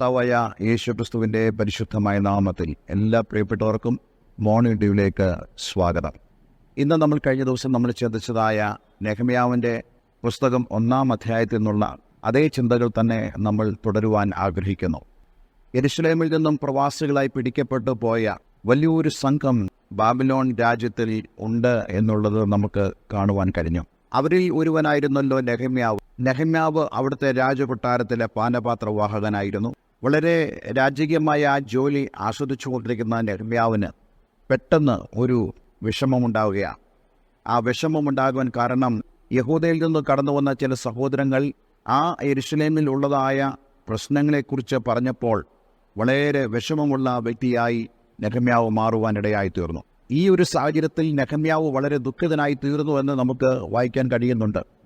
കർത്താവായ യേശു ക്രിസ്തുവിന്റെ പരിശുദ്ധമായ നാമത്തിൽ എല്ലാ പ്രിയപ്പെട്ടവർക്കും മോർണിംഗ് ഡ്യൂവിലേക്ക് സ്വാഗതം. ഇന്ന് നമ്മൾ കഴിഞ്ഞ ദിവസം നമ്മൾ ചിന്തിച്ചതായ നെഹമ്യാവിന്റെ പുസ്തകം ഒന്നാം അധ്യായത്തിൽ നിന്നുള്ള അതേ ചിന്തകൾ തന്നെ നമ്മൾ തുടരുവാൻ ആഗ്രഹിക്കുന്നു. എരുസലേമിൽ നിന്നും പ്രവാസികളായി പിടിക്കപ്പെട്ടു പോയ വലിയൊരു സംഘം ബാബിലോൺ രാജ്യത്തിൽ ഉണ്ട് എന്നുള്ളത് നമുക്ക് കാണുവാൻ കഴിഞ്ഞു. അവരിൽ ഒരുവനായിരുന്നല്ലോ നെഹമ്യാവ്. നെഹമ്യാവ് അവിടുത്തെ രാജകൊട്ടാരത്തിലെ പാനപാത്രവാഹകനായിരുന്നു. വളരെ രാജകീയമായ ആ ജോലി ആസ്വദിച്ചുകൊണ്ടിരിക്കുന്ന നെഹ്മ്യാവിന് പെട്ടെന്ന് ഒരു വിഷമമുണ്ടാവുകയാണ്. ആ വിഷമമുണ്ടാകുവാൻ കാരണം യഹൂദയിൽ നിന്ന് കടന്നു വന്ന ചില സഹോദരങ്ങൾ ആ എരുഷലേമിൽ ഉള്ളതായ പ്രശ്നങ്ങളെക്കുറിച്ച് പറഞ്ഞപ്പോൾ വളരെ വിഷമമുള്ള വ്യക്തിയായി നെഹമ്യാവ് മാറുവാനിടയായി തീർന്നു. ഈ ഒരു സാഹചര്യത്തിൽ നെഹമ്യാവ് വളരെ ദുഃഖിതനായി തീർന്നു എന്ന് നമുക്ക് വായിക്കാൻ കഴിയുന്നുണ്ട്.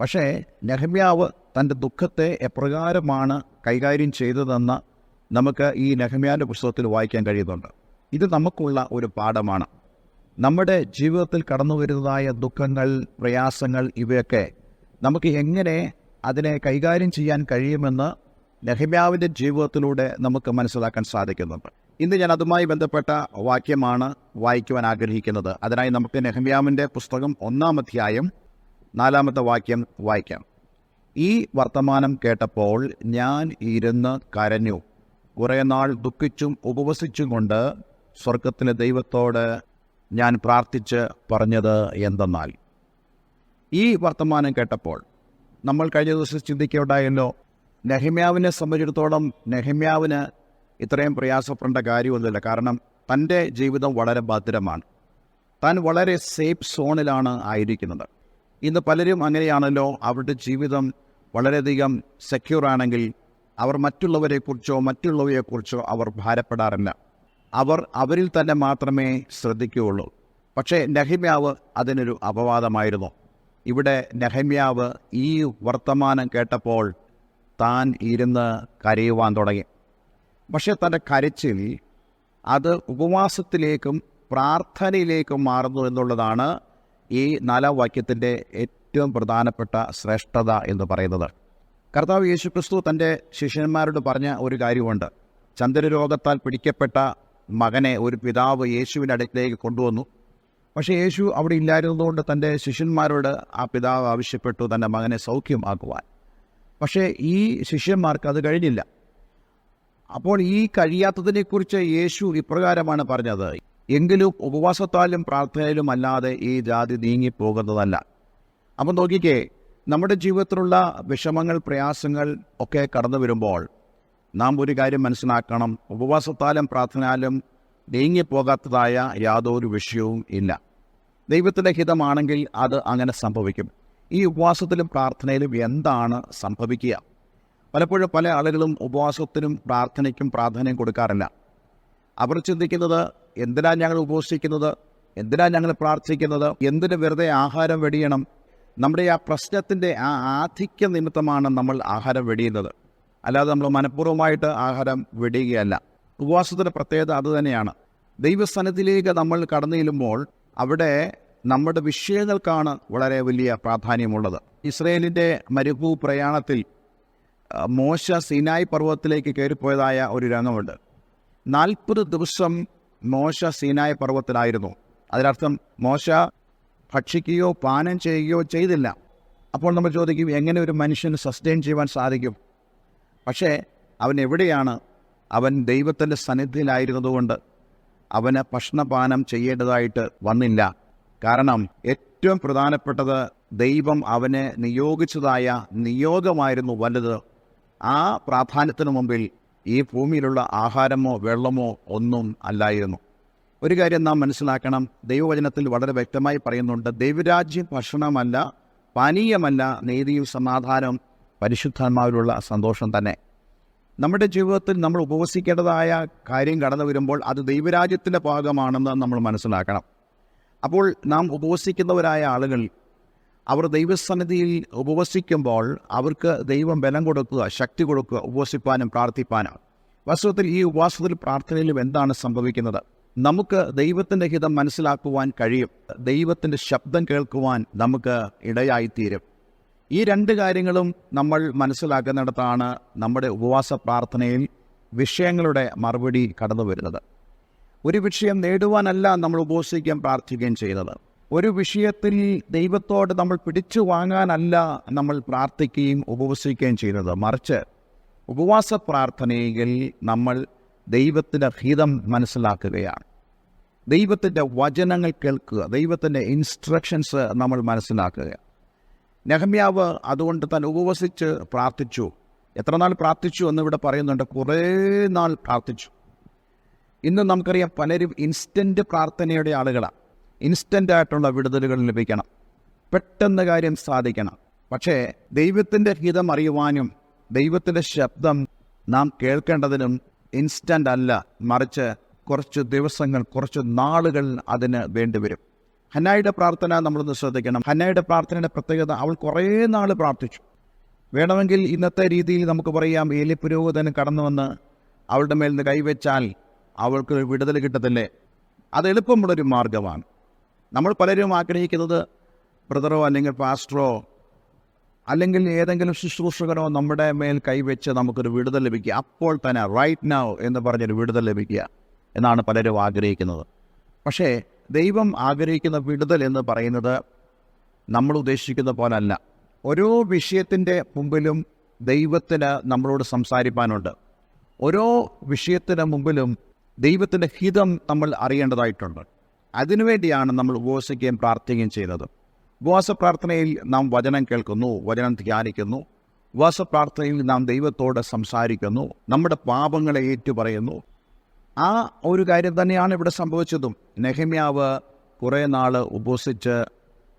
പക്ഷേ നെഹമ്യാവ് തന്റെ ദുഃഖത്തെ എപ്രകാരമാണ് കൈകാര്യം ചെയ്തതെന്ന് നമുക്ക് ഈ നെഹമ്യാവിന്റെ പുസ്തകത്തിൽ വായിക്കാൻ കഴിയുന്നുണ്ട്. ഇത് നമുക്കുള്ള ഒരു പാഠമാണ്. നമ്മുടെ ജീവിതത്തിൽ കടന്നു വരുന്നതായ ദുഃഖങ്ങൾ പ്രയാസങ്ങൾ ഇവയൊക്കെ നമുക്ക് എങ്ങനെ അതിനെ കൈകാര്യം ചെയ്യാൻ കഴിയുമെന്ന് നെഹമ്യാവിന്റെ ജീവിതത്തിലൂടെ നമുക്ക് മനസ്സിലാക്കാൻ സാധിക്കുന്നുണ്ട്. ഇന്ന് ഞാൻ അതുമായി ബന്ധപ്പെട്ട വാക്യമാണ് വായിക്കുവാൻ ആഗ്രഹിക്കുന്നത്. അതിനായി നമുക്ക് നെഹമ്യാവിന്റെ പുസ്തകം ഒന്നാം അധ്യായം നാലാമത്തെ വാക്യം വായിക്കാം. ഈ വർത്തമാനം കേട്ടപ്പോൾ ഞാൻ ഇരുന്ന് കരഞ്ഞു. കുറേ നാൾ ദുഃഖിച്ചും ഉപവസിച്ചും കൊണ്ട് സ്വർഗത്തിലെ ദൈവത്തോട് ഞാൻ പ്രാർത്ഥിച്ച് പറഞ്ഞത് എന്തെന്നാൽ ഈ വർത്തമാനം കേട്ടപ്പോൾ നമ്മൾ കഴിഞ്ഞ ദിവസം ചിന്തിക്കുകയുണ്ടായല്ലോ നെഹമ്യാവിനെ സംബന്ധിച്ചിടത്തോളം നെഹമ്യാവിന് ഇത്രയും പ്രയാസപ്പെടേണ്ട കാര്യമൊന്നുമില്ല. കാരണം തന്റെ ജീവിതം വളരെ ഭദ്രമാണ്. താൻ വളരെ സേഫ് സോണിലാണ് ആയിരിക്കുന്നത്. ഇന്ന് പലരും അങ്ങനെയാണല്ലോ അവരുടെ ജീവിതം വളരെയധികം സെക്യൂർ ആണെങ്കിൽ അവർ മറ്റുള്ളവരെക്കുറിച്ചോ മറ്റുള്ളവയെക്കുറിച്ചോ അവർ ഭാരപ്പെടാറില്ല. അവർ അവരിൽ തന്നെ മാത്രമേ ശ്രദ്ധിക്കുകയുള്ളൂ. പക്ഷേ നെഹമ്യാവ് അതിനൊരു അപവാദമായിരുന്നു. ഇവിടെ നെഹമ്യാവ് ഈ വർത്തമാനം കേട്ടപ്പോൾ താൻ ഇരുന്ന് കരയുവാൻ തുടങ്ങി. പക്ഷേ തന്റെ കരച്ചിൽ അത് ഉപവാസത്തിലേക്കും പ്രാർത്ഥനയിലേക്കും മാറുന്നു എന്നുള്ളതാണ് ഈ നാലാം വാക്യത്തിന്റെ ഏറ്റവും പ്രധാനപ്പെട്ട ശ്രേഷ്ഠത എന്ന് പറയുന്നത്. കർത്താവ് യേശുക്രിസ്തു തന്റെ ശിഷ്യന്മാരോട് പറഞ്ഞ ഒരു കാര്യമുണ്ട്. ചന്ദ്രരോഗത്താൽ പിടിക്കപ്പെട്ട മകനെ ഒരു പിതാവ് യേശുവിന്റെ അടുത്തേക്ക് കൊണ്ടുവന്നു. പക്ഷേ യേശു അവിടെ ഇല്ലായിരുന്നതുകൊണ്ട് തന്റെ ശിഷ്യന്മാരോട് ആ പിതാവ് ആവശ്യപ്പെട്ടു തന്റെ മകനെ സൗഖ്യമാക്കുവാൻ. പക്ഷേ ഈ ശിഷ്യന്മാർക്ക് അത് കഴിഞ്ഞില്ല. അപ്പോൾ ഈ കഴിയാത്തതിനെക്കുറിച്ച് യേശു ഇപ്രകാരമാണ് പറഞ്ഞത്. എങ്കിലും ഉപവാസത്താലും പ്രാർത്ഥനയിലും അല്ലാതെ ഈ ജാതി നീങ്ങിപ്പോകുന്നതല്ല. അപ്പം നോക്കിക്കേ നമ്മുടെ ജീവിതത്തിലുള്ള വിഷമങ്ങൾ പ്രയാസങ്ങൾ ഒക്കെ കടന്നു വരുമ്പോൾ നാം ഒരു കാര്യം മനസ്സിലാക്കണം. ഉപവാസത്താലും പ്രാർത്ഥനയാലും നീങ്ങിപ്പോകാത്തതായ യാതൊരു വിഷയവും ഇല്ല. ദൈവത്തിന്റെ ഹിതമാണെങ്കിൽ അത് അങ്ങനെ സംഭവിക്കും. ഈ ഉപവാസത്തിലും പ്രാർത്ഥനയിലും എന്താണ് സംഭവിക്കുക? പലപ്പോഴും പല ആളുകളും ഉപവാസത്തിനും പ്രാർത്ഥനയ്ക്കും പ്രാധാന്യം കൊടുക്കാറില്ല. അവർ ചിന്തിക്കുന്നത് എന്തിനാണ് ഞങ്ങൾ ഉപവസിക്കുന്നത് എന്തിനാണ് ഞങ്ങൾ പ്രാർത്ഥിക്കുന്നത്? എന്തിന് വെറുതെ ആഹാരം വെടിയണം? നമ്മുടെ ആ പ്രശ്നത്തിന്റെ ആ ആധിക്യ നിമിത്തമാണ് നമ്മൾ ആഹാരം വെടിയുന്നത്. അല്ലാതെ നമ്മൾ മനഃപൂർവമായിട്ട് ആഹാരം വെടിയുകയല്ല. ഉപവാസത്തിന്റെ പ്രത്യേകത അതുതന്നെയാണ് ദൈവസ്ഥാനത്തിലേക്ക് നമ്മൾ കടന്നു ചെല്ലുമ്പോൾ അവിടെ നമ്മുടെ വിഷയങ്ങൾക്കാണ് വളരെ വലിയ പ്രാധാന്യമുള്ളത്. ഇസ്രയേലിന്റെ മരുഭൂ പ്രയാണത്തിൽ മോശ സിനായ് പർവതത്തിലേക്ക് കയറിപ്പോയതായ ഒരു രംഗമുണ്ട്. നാൽപ്പത് ദിവസം മോശ സീനായ പർവത്തിലായിരുന്നു. അതിനർത്ഥം മോശ ഭക്ഷിക്കുകയോ പാനം ചെയ്യുകയോ ചെയ്തില്ല. അപ്പോൾ നമ്മൾ ചോദിക്കും എങ്ങനെ ഒരു മനുഷ്യന് സസ്റ്റെയിൻ ചെയ്യുവാൻ സാധിക്കും? പക്ഷേ അവൻ എവിടെയാണ്? അവൻ ദൈവത്തിന്റെ സന്നിധിയിലായിരുന്നതുകൊണ്ട് അവന് ഭക്ഷണപാനം ചെയ്യേണ്ടതായിട്ട് വന്നില്ല. കാരണം ഏറ്റവും പ്രധാനപ്പെട്ടത് ദൈവം അവനെ നിയോഗിച്ചതായ നിയോഗമായിരുന്നു വലുത്. ആ പ്രാധാന്യത്തിന് മുമ്പിൽ ഈ ഭൂമിയിലുള്ള ആഹാരമോ വെള്ളമോ ഒന്നും അല്ലായിരുന്നു. ഒരു കാര്യം നാം മനസ്സിലാക്കണം. ദൈവവചനത്തിൽ വളരെ വ്യക്തമായി പറയുന്നുണ്ട് ദൈവരാജ്യം ഭക്ഷണമല്ല പാനീയമല്ല നീതിയും സമാധാനം പരിശുദ്ധാത്മാവിലുള്ള സന്തോഷം തന്നെ. നമ്മുടെ ജീവിതത്തിൽ നമ്മൾ ഉപവസിക്കേണ്ടതായ കാര്യം കടന്നു വരുമ്പോൾ അത് ദൈവരാജ്യത്തിന്റെ ഭാഗമാണെന്ന് നമ്മൾ മനസ്സിലാക്കണം. അപ്പോൾ നാം ഉപവസിക്കുന്നവരായ ആളുകൾ അവർ ദൈവസന്നിധിയിൽ ഉപവസിക്കുമ്പോൾ അവർക്ക് ദൈവം ബലം കൊടുക്കുക ശക്തി കൊടുക്കുക ഉപവസിപ്പാനും പ്രാർത്ഥിപ്പാനും. വാസ്തവത്തിൽ ഈ ഉപവാസത്തിൽ പ്രാർത്ഥനയിലും എന്താണ് സംഭവിക്കുന്നത്? നമുക്ക് ദൈവത്തിന്റെ ഹിതം മനസ്സിലാക്കുവാൻ കഴിയും. ദൈവത്തിന്റെ ശബ്ദം കേൾക്കുവാൻ നമുക്ക് ഇടയായിത്തീരും. ഈ രണ്ട് കാര്യങ്ങളും നമ്മൾ മനസ്സിലാക്കുന്നിടത്താണ് നമ്മുടെ ഉപവാസ പ്രാർത്ഥനയിൽ വിഷയങ്ങളുടെ മറുപടി കടന്നു വരുന്നത് ഒരു വിഷയം നേടുവാനല്ല നമ്മൾ ഉപവസിക്കുകയും പ്രാർത്ഥിക്കുകയും ചെയ്യുന്നത്. ഒരു വിഷയത്തിൽ ദൈവത്തോട് നമ്മൾ പിടിച്ചു വാങ്ങാനല്ല നമ്മൾ പ്രാർത്ഥിക്കുകയും ഉപവസിക്കുകയും ചെയ്യുന്നത്. മറിച്ച് ഉപവാസ പ്രാർത്ഥനയിൽ നമ്മൾ ദൈവത്തിന്റെ ഹിതം മനസ്സിലാക്കുകയാണ്. ദൈവത്തിന്റെ വചനങ്ങൾ കേൾക്കുക ദൈവത്തിന്റെ ഇൻസ്ട്രക്ഷൻസ് നമ്മൾ മനസ്സിലാക്കുക നെഹമ്യാവ് അതുകൊണ്ട് താൻ ഉപവസിച്ച് പ്രാർത്ഥിച്ചു. എത്ര നാൾ പ്രാർത്ഥിച്ചു എന്ന് ഇവിടെ പറയുന്നുണ്ട്. കുറേ നാൾ പ്രാർത്ഥിച്ചു. ഇന്ന് നമുക്കറിയാം പലരും ഇൻസ്റ്റന്റ് പ്രാർത്ഥനയുടെ ആളുകളാണ്. ഇൻസ്റ്റന്റ് ആയിട്ടുള്ള വിടുതലുകൾ ലഭിക്കണം. പെട്ടെന്ന് കാര്യം സാധിക്കണം. പക്ഷേ ദൈവത്തിന്റെ ഹിതം അറിയുവാനും ദൈവത്തിന്റെ ശബ്ദം നാം കേൾക്കേണ്ടതിനും ഇൻസ്റ്റന്റ് അല്ല. മറിച്ച് കുറച്ച് ദിവസങ്ങൾ കുറച്ച് നാളുകൾ അതിന് വേണ്ടിവരും. ഹന്നായുടെ പ്രാർത്ഥന നമ്മളൊന്ന് ശ്രദ്ധിക്കണം. ഹന്നായുടെ പ്രാർത്ഥനയുടെ പ്രത്യേകത അവൾ കുറേ നാൾ പ്രാർത്ഥിച്ചു. വേണമെങ്കിൽ ഇന്നത്തെ രീതിയിൽ നമുക്ക് പറയാം ഏലി പുരോഹിതന് കടന്നു വന്ന് അവളുടെ മേൽ നിന്ന് കൈവച്ചാൽ അവൾക്ക് വിടുതൽ കിട്ടത്തില്ലേ? അത് എളുപ്പമുള്ളൊരു മാർഗമാണ് നമ്മൾ പലരും ആഗ്രഹിക്കുന്നത് ബ്രദറോ അല്ലെങ്കിൽ പാസ്റ്ററോ അല്ലെങ്കിൽ ഏതെങ്കിലും ശുശ്രൂഷകനോ നമ്മുടെ മേൽ കൈവച്ച് നമുക്കൊരു വിടുതൽ ലഭിക്കുക. അപ്പോൾ തന്നെ റൈറ്റ് നൗ എന്ന് പറഞ്ഞൊരു വിടുതൽ ലഭിക്കുക എന്നാണ് പലരും ആഗ്രഹിക്കുന്നത്. പക്ഷേ ദൈവം ആഗ്രഹിക്കുന്ന വിടുതൽ എന്ന് പറയുന്നത് നമ്മൾ ഉദ്ദേശിക്കുന്ന പോലല്ല. ഓരോ വിഷയത്തിന്റെ മുമ്പിലും ദൈവത്തിന് നമ്മളോട് സംസാരിപ്പാനുണ്ട്. ഓരോ വിഷയത്തിന് മുമ്പിലും ദൈവത്തിന്റെ ഹിതം നമ്മൾ അറിയേണ്ടതായിട്ടുണ്ട്. അതിനുവേണ്ടിയാണ് നമ്മൾ ഉപവസിക്കുകയും പ്രാർത്ഥിക്കുകയും ചെയ്യുന്നത് ഉപവാസ പ്രാർത്ഥനയിൽ നാം വചനം കേൾക്കുന്നു വചനം ധ്യാനിക്കുന്നു. ഉപവാസ പ്രാർത്ഥനയിൽ നാം ദൈവത്തോട് സംസാരിക്കുന്നു നമ്മുടെ പാപങ്ങളെ ഏറ്റുപറയുന്നു. ആ ഒരു കാര്യം തന്നെയാണ് ഇവിടെ സംഭവിച്ചതും. നെഹമ്യാവ് കുറേ നാൾ ഉപസിച്ച്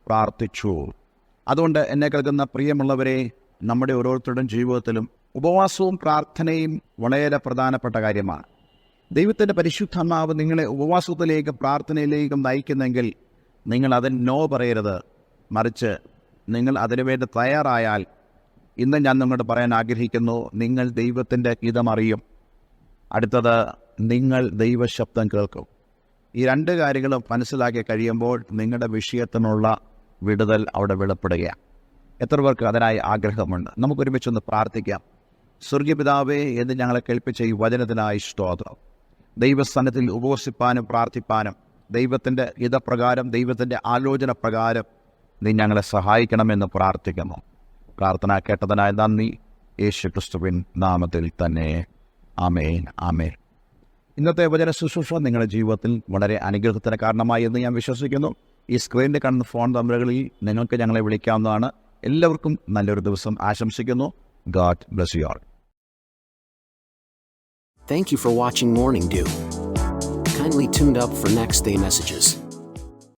പ്രാർത്ഥിച്ചു. അതുകൊണ്ട് എന്നെ കേൾക്കുന്ന പ്രിയമുള്ളവരെ നമ്മുടെ ഓരോരുത്തരുടെയും ജീവിതത്തിലും ഉപവാസവും പ്രാർത്ഥനയും വളരെ പ്രധാനപ്പെട്ട കാര്യമാണ്. ദൈവത്തിന്റെ പരിശുദ്ധാത്മാവ് നിങ്ങളെ ഉപവാസത്തിലേക്കും പ്രാർത്ഥനയിലേക്കും നയിക്കുന്നെങ്കിൽ നിങ്ങൾ അതിന് നോ പറയരുത്. മറിച്ച് നിങ്ങൾ അതിനുവേണ്ടി തയ്യാറായാൽ ഇന്ന് ഞാൻ നിങ്ങളോട് പറയാൻ ആഗ്രഹിക്കുന്നു നിങ്ങൾ ദൈവത്തിന്റെ ഹിതമറിയും അടുത്തത് നിങ്ങൾ ദൈവശബ്ദം കേൾക്കും. ഈ രണ്ട് കാര്യങ്ങളും മനസ്സിലാക്കി കഴിയുമ്പോൾ നിങ്ങളുടെ വിഷയത്തിനുള്ള വിടുതൽ അവിടെ വെളിപ്പെടുകയാണ്. എത്ര പേർക്ക് അതിനായി ആഗ്രഹമുണ്ട്? നമുക്കൊരുമിച്ചൊന്ന് പ്രാർത്ഥിക്കാം. സ്വർഗീയപിതാവേ എന്ന് ഞങ്ങളെ കേൾപ്പിച്ച ഈ വചനത്തിനായി സ്തോത്രം. ദൈവസ്ഥാനത്തിൽ ഉപവസിപ്പാനും പ്രാർത്ഥിപ്പാനും ദൈവത്തിന്റെ ഹിതപ്രകാരം ദൈവത്തിന്റെ ആലോചന പ്രകാരം നീ ഞങ്ങളെ സഹായിക്കണമെന്ന് പ്രാർത്ഥിക്കുന്നു. പ്രാർത്ഥന കേട്ടതിനായ നന്ദി യേശു ക്രിസ്തുവിൻ നാമത്തിൽ തന്നെ. ആമേൻ ആമേൻ. ഇന്നത്തെ വചന ശുശ്രൂഷ നിങ്ങളുടെ ജീവിതത്തിൽ വളരെ അനുഗ്രഹത്തിന് കാരണമായി എന്ന് ഞാൻ വിശ്വസിക്കുന്നു. ഈ സ്ക്രീനിൽ കാണുന്ന ഫോൺ നമ്പറുകളിൽ നിങ്ങൾക്ക് ഞങ്ങളെ വിളിക്കാവുന്നതാണ്. എല്ലാവർക്കും നല്ലൊരു ദിവസം ആശംസിക്കുന്നു. God bless you all. Thank you for watching Morning Dew. Kindly tuned up for next day messages.